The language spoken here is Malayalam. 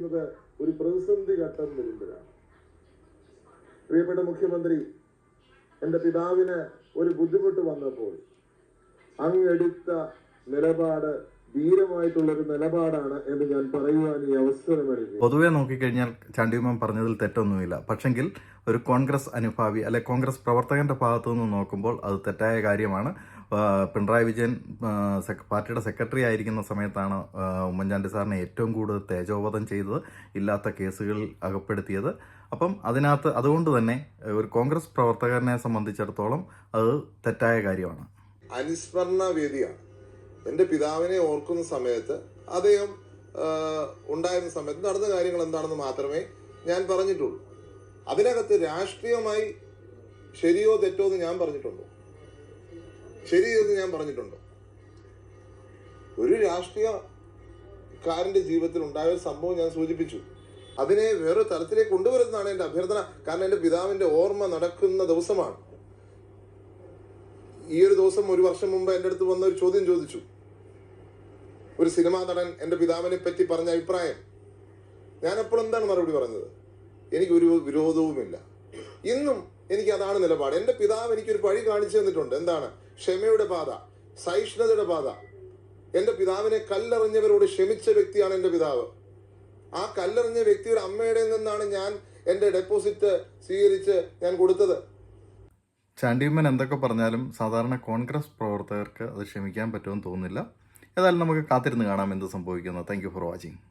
ചെയ്യുന്നത് ഒരു പ്രതിസന്ധി ഘട്ടം വരുമ്പോഴാണ്. പ്രിയപ്പെട്ട മുഖ്യമന്ത്രി എന്റെ പിതാവിന് ഒരു ബുദ്ധിമുട്ട് വന്നപ്പോൾ അങ്ങെടുത്ത നിലപാട് ധീരമായിട്ടുള്ള ഒരു നിലപാടാണ് എന്ന് ഞാൻ പറയുവാൻ ഈ അവസരം എടുക്കുക. പൊതുവെ നോക്കിക്കഴിഞ്ഞാൽ ചാണ്ടിയുമ്മൻ പറഞ്ഞതിൽ തെറ്റൊന്നുമില്ല. പക്ഷെങ്കിൽ ഒരു കോൺഗ്രസ് അനുഭാവി അല്ലെ കോൺഗ്രസ് പ്രവർത്തകന്റെ ഭാഗത്തു നിന്ന് നോക്കുമ്പോൾ അത് തെറ്റായ കാര്യമാണ്. പിണറായി വിജയൻ പാർട്ടിയുടെ സെക്രട്ടറി ആയിരിക്കുന്ന സമയത്താണ് ഉമ്മൻചാണ്ടി സാറിനെ ഏറ്റവും കൂടുതൽ തേജോവധം ചെയ്തത് ഇല്ലാത്ത കേസുകളിൽ അകപ്പെടുത്തിയത്. അപ്പം അതിനകത്ത് അതുകൊണ്ട് തന്നെ ഒരു കോൺഗ്രസ് പ്രവർത്തകനെ സംബന്ധിച്ചിടത്തോളം അത് തെറ്റായ കാര്യമാണ്. അനുസ്മരണ വേദിയാണ്. എന്റെ പിതാവിനെ ഓർക്കുന്ന സമയത്ത് അദ്ദേഹം ഉണ്ടായിരുന്ന സമയത്ത് നടന്ന കാര്യങ്ങൾ എന്താണെന്ന് മാത്രമേ ഞാൻ പറഞ്ഞിട്ടുള്ളൂ. അതിനകത്ത് രാഷ്ട്രീയമായി ശരിയോ തെറ്റോ എന്ന് ഞാൻ പറഞ്ഞിട്ടുണ്ടോ? ശരി എന്ന് ഞാൻ പറഞ്ഞിട്ടുണ്ടോ? ഒരു രാഷ്ട്രീയക്കാരന്റെ ജീവിതത്തിൽ ഉണ്ടായ ഒരു സംഭവം ഞാൻ സൂചിപ്പിച്ചു. അതിനെ വേറൊരു തലത്തിലേക്ക് കൊണ്ടുവരുന്നതാണ് എന്റെ അഭ്യർത്ഥന. കാരണം എന്റെ പിതാവിന്റെ ഓർമ്മ നടക്കുന്ന ദിവസമാണ്. ഈ ഒരു ദിവസം ഒരു വർഷം മുമ്പ് എന്റെ അടുത്ത് വന്ന ഒരു ചോദ്യം ചോദിച്ചു. ഒരു സിനിമാ നടൻ എന്റെ പിതാവിനെ പറ്റി പറഞ്ഞ അഭിപ്രായം. ഞാൻ അപ്പോൾ എന്താണ് മറുപടി പറഞ്ഞത്? എനിക്ക് ഒരു വിരോധവുമില്ല. ഇന്നും എനിക്ക് അതാണ് നിലപാട്. എന്റെ പിതാവ് എനിക്കൊരു വഴി കാണിച്ചു തന്നിട്ടുണ്ട്. എന്താണ്? ക്ഷമയുടെ പാത സഹിഷ്ണുതയുടെ പാത. എന്റെ പിതാവിനെ കല്ലെറിഞ്ഞവരോട് ക്ഷമിച്ച വ്യക്തിയാണ് എന്റെ പിതാവ്. ആ കല്ലെറിഞ്ഞ വ്യക്തിയുടെ അമ്മയുടെ നിന്നാണ് ഞാൻ എന്റെ ഡെപ്പോസിറ്റ് സ്വീകരിച്ച് ഞാൻ കൊടുത്തത്. ചാണ്ടിയമ്മൻ എന്തൊക്കെ പറഞ്ഞാലും സാധാരണ കോൺഗ്രസ് പ്രവർത്തകർക്ക് അത് ക്ഷമിക്കാൻ പറ്റുമെന്ന് തോന്നുന്നില്ല. ഏതായാലും നമുക്ക് കാത്തിരുന്ന് കാണാം എന്ത് സംഭവിക്കുന്നു. Thank for watching